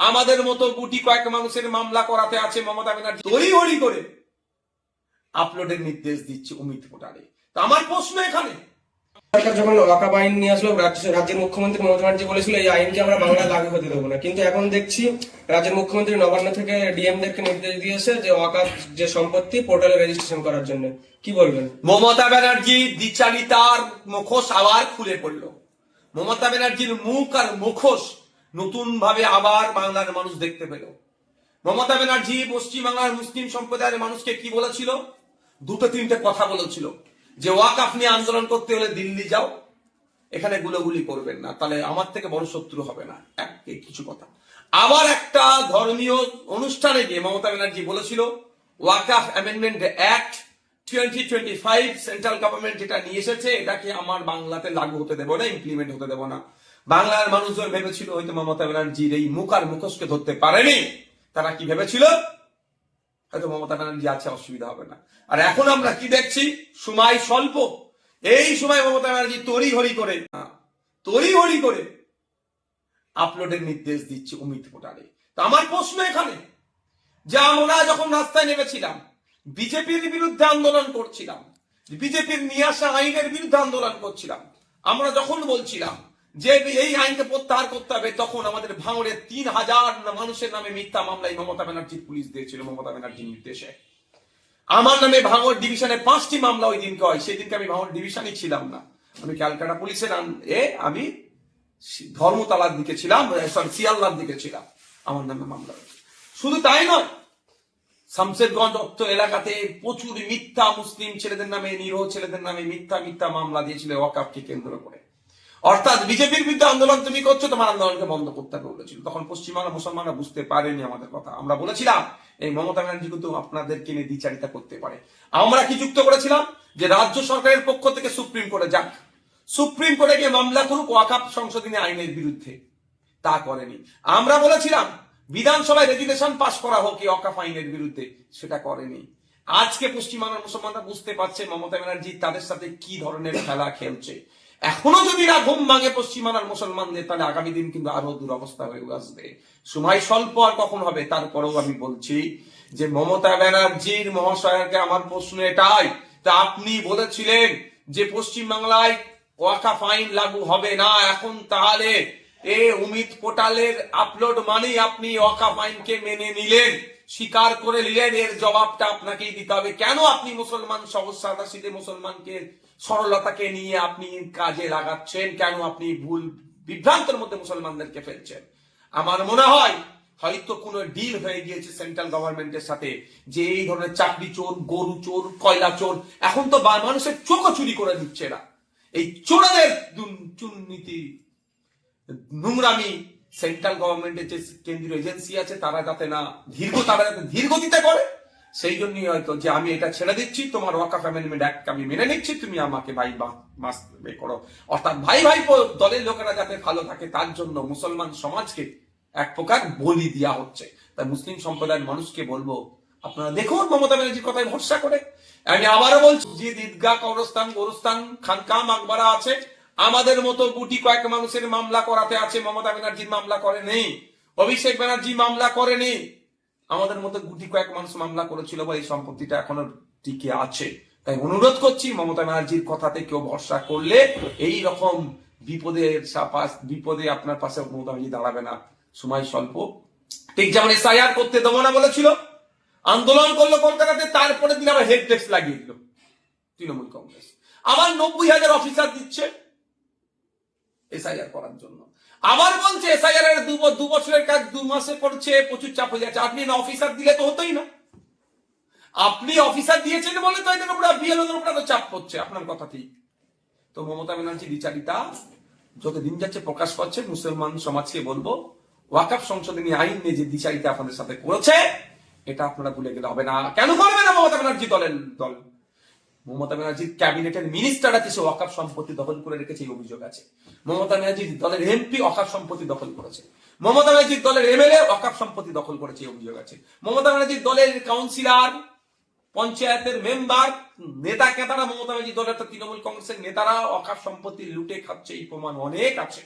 আমাদের মতো গুটি কয়েক মানুষের মামলা করাতে আছে মমতা ব্যানার্জি। তৈরি হরি করে আপলোডের নির্দেশ দিচ্ছে অমিত পোটারে তা আমার প্রশ্ন এখানে। সরকার যখন ওয়াকাব আইন নিয়ে আসলো রাজ্যের মুখ্যমন্ত্রী মমতা ব্যানার্জি বলেছিল এই আইনকে আমরা বাংলায় লাগু হতে দেবো না। কিন্তু এখন দেখছি রাজ্যের মুখ্যমন্ত্রী নবান্ন থেকে ডিএম দেরকে নির্দেশ দিয়েছে যে ওয়াকাব যে সম্পত্তি পোর্টালে রেজিস্ট্রেশন করার জন্য। কি বলবেন? মমতা ব্যানার্জি দ্বিচারিতার মুখোশ আবার খুলে পড়ল। মমতা ব্যানার্জির মুখ আর মুখোশ নতুন ভাবে আবার বাংলার মানুষ দেখতে পেল। মমতা ব্যানার্জি পশ্চিমবাংলার মুসলিম সম্প্রদায়ের মানুষকে কি বলেছিল? দুটো তিনটে কথা বলেছিল। যে ওয়াকাফ নিয়ে আন্দোলন করতে হলে দিল্লি যাও, এখানে গুলোগুলি করবেন না, তাহলে আমার থেকে বড় শত্রু হবে না। এক- কিছু কথা। আবার একটা ধর্মীয় অনুষ্ঠানে গিয়ে মমতা ব্যানার্জি বলেছিল, Waqf amendment act twenty twenty five central government যেটা নিয়ে এসেছে, এটাকে আমার বাংলাতে লাগু হতে দেবো না ইমপ্লিমেন্ট হতে দেবো না। বাংলার মানুষজন ভেবেছিল হয়তো মমতা ব্যানার্জির এই মুখ আর মুখোশকে ধরতে পারেনি। তারা কি ভেবেছিল? হয়তো মমতা ব্যানার্জি আছে, অসুবিধা হবে না। আর এখন আমরা কি দেখছি? সময় স্বল্প। এই সময় মমতা ব্যানার্জি তড়ি হরি করে তড়ি হরি করে আপলোডের নির্দেশ দিচ্ছে অমিত পোটারে তা আমার প্রশ্ন এখানে, যে আমরা যখন রাস্তায় নেমেছিলাম, বিজেপির বিরুদ্ধে আন্দোলন করছিলাম, বিজেপির নিয়ে আসা আইনের বিরুদ্ধে আন্দোলন করছিলাম, আমরা যখন বলছিলাম যে এই আইনকে প্রত্যাহার করতে হবে, তখন আমাদের ভাঙড়ে তিন হাজার মানুষের নামে মিথ্যা মামলায় মমতা ব্যানার্জির পুলিশ দিয়েছিল, মমতা ব্যানার্জির নির্দেশে। আমার নামে ভাঙড় ডিভিশনে পাঁচটি মামলা ওই দিনকে হয় সেই দিনকে আমি ভাঙড় ডিভিশনই ছিলাম না। আমি ক্যালকাটা পুলিশের এ আমি ধর্মতলার দিকে ছিলাম সরি শিয়ালদার দিকে ছিলাম, আমার নামে মামলা শুধু তাই নয়, শামশেরগঞ্জ অত্ত এলাকাতে প্রচুর মিথ্যা মুসলিম ছেলেদের নামে, নিরহ ছেলেদের নামে মিথ্যা মিথ্যা মামলা দিয়েছিল ওয়াকাফকে কেন্দ্র করে। অর্থাৎ বিজেপির বিরুদ্ধে আন্দোলন তুমি করছ, তোমার আন্দোলনকে বন্ধ করতে হবে বলেছিল তখন পশ্চিমবাংলা মুসলমানরা বুঝতে পারেনি আমাদের কথা। আমরা বলেছিলাম, এই মমতা ব্যানার্জি কিন্তু আপনাদেরকে নিয়ে দ্বিচারিতা করতে পারে। আমরা কি যুক্ত করেছিলাম? যে রাজ্য সরকারের পক্ষ থেকে সুপ্রিম কোর্টে যাক। সুপ্রিম কোর্টে গিয়ে মামলা করুক ওয়াকাপ সংশোধনী আইনের বিরুদ্ধে। তা করেনি। আমরা বলেছিলাম, বিধানসভায় রেজুলেশন পাশ করা হোক এই অকাফ আইনের বিরুদ্ধে। সেটা করেনি। আজকে পশ্চিমবাংলার মুসলমানরা বুঝতে পারছে মমতা ব্যানার্জি তাদের সাথে কি ধরনের খেলা খেলছে। এখনও যদি না ঘুম ভাঙে পশ্চিমবাংলার মুসলমানদের তাহলে আগামী দিন কিন্তু আরও দুরবস্থা হয়ে আসবে। সময় স্বল্প আর কখন হবে তারপরেও আমি বলছি যে মমতা ব্যানার্জির মহাশয়কে আমার প্রশ্ন এটাই। তা আপনি বলেছিলেন যে পশ্চিমবাংলায় ওয়াকাফ আইন লাগু হবে না, এখন তাহলে এ অমিত পোর্টালের আপলোড মানেই আপনি ওয়াকাফ আইনকে মেনে নিলেন। স্বীকার করে নিলেন, এর জবাবটা আপনাকেই দিতে হবে। কেন আপনি মুসলমান সহজ সাদা সিধে মুসলমানকে, সরলতাকে নিয়ে আপনি কাজে লাগাচ্ছেন? কেন আপনি ভুল বিভ্রান্তের মধ্যে মুসলমানদেরকে ফেলছেন? আমার মনে হয়, হয়তো কোনো ডিল হয়ে গিয়েছে সেন্ট্রাল গভর্নমেন্টের সাথে, যে এই ধরনের চাকরি চোর, গরু চোর, কয়লা চোর, এখন তো মানুষের চোখও চুরি করে দিচ্ছে এরা এই চোরাদের দুর্নীতি নোংরামি সেন্ট্রাল গভর্নমেন্টের যে কেন্দ্রীয় এজেন্সি আছে, তারা যাতে না দীর্ঘ তারা যাতে ধীর গতিতে করে, সেই জন্যই হয়তো যে আমি এটা ছেড়ে দিচ্ছি, তোমার ওয়াকাফ অ্যামেন্ডমেন্ট অ্যাক্ট আমি মেনে নিচ্ছি, তুমি আমাকে ভাই মাস করো। অর্থাৎ ভাই ভাই দলের লোকেরা যাতে ভালো থাকে, তার জন্য মুসলমান সমাজকে এক প্রকার বলি দেওয়া হচ্ছে। তাই মুসলিম সম্প্রদায়ের মানুষকে বলব, আপনারা দেখুন মমতা ব্যানার্জির কথায় ভরসা করে। আমি আবারও বলছি, যে ঈদগাহ কবরস্থান, গোরস্থান, খানকা, মাকবারা আছে। আমাদের মতো গুটি কয়েক মানুষের মামলা করাতে আছে, মমতা ব্যানার্জির মামলা করেনি অভিষেক ব্যানার্জি মামলা করেনি আমাদের মতো গুটি কয়েক মানুষ মামলা করেছিল বা এই সম্পত্তিটা এখনও টিকে আছে। তাই অনুরোধ করছি, মমতা ব্যানার্জির কথাতে কেউ ভরসা করলে এই রকম বিপদের বিপদে আপনার পাশে মমতা ব্যানার্জি দাঁড়াবে না। সময় স্বল্প। ঠিক যেমন এসআইআর করতে দেবো না বলেছিল, আন্দোলন করল কলকাতাতে তারপরে দিন আবার হেড ডেস্ক লাগিয়ে দিল তৃণমূল কংগ্রেস। আবার নব্বই হাজার অফিসার দিচ্ছে এসআইআর করার জন্য। আবার বলছে এসআইআর এর দু বছরের কাজ দু মাসে করছে, প্রচুর চাপ হয়ে যাচ্ছে। আপনি না অফিসার দিলে তো হতোই না। আপনি অফিসার দিয়েছেন বলে তো এদের উপরে বিএলওদের উপরে চাপ পড়ছে। আপনার কথা ঠিক। তো মমতা ব্যানার্জি, বিচারিতা, যত দিন যাচ্ছে প্রকাশ পাচ্ছে মুসলমান সমাজকে বলব ওয়াকাফ সংশোধনী আইন নিয়ে যে দ্বিচারিতা আপনাদের সাথে করেছে, এটা আপনারা ভুলে গেলে হবে না। কেন করবে না মমতা ব্যানার্জি দলের দল? মমতা ব্যানার্জির ক্যাবিনেটের মিনিস্টাররা কিছু অকাপ সম্পত্তি দখল করে রেখেছে এই অভিযোগ আছে। মমতা ব্যানার্জির দলের এমপি অকাপ সম্পত্তি দখল করেছে। মমতা ব্যানার্জির দলের এমএলএ অকাপ সম্পত্তি দখল করেছে এই অভিযোগ আছে। মমতা ব্যানার্জির দলের কাউন্সিলর, পঞ্চায়েতের মেম্বার, নেতা কেতারা, মমতা ব্যানার্জি দলের তৃণমূল কংগ্রেসের নেতারা অকাপ সম্পত্তি লুটে খাচ্ছে, এই প্রমাণ অনেক আছে।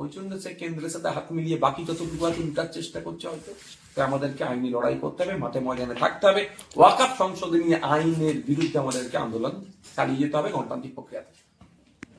ওই জন্য সে কেন্দ্রের সাথে হাত মিলিয়ে বাকি যতটুকু আছে চেষ্টা করছে হয়তো। আমাদেরকে আইনি লড়াই করতে হবে, মাঠে ময়দানে থাকতে হবে। ওয়াকাপ সংশোধনী আইনের বিরুদ্ধে আমাদেরকে আন্দোলন চালিয়ে যেতে হবে, গণতান্ত্রিক প্রক্রিয়াতে।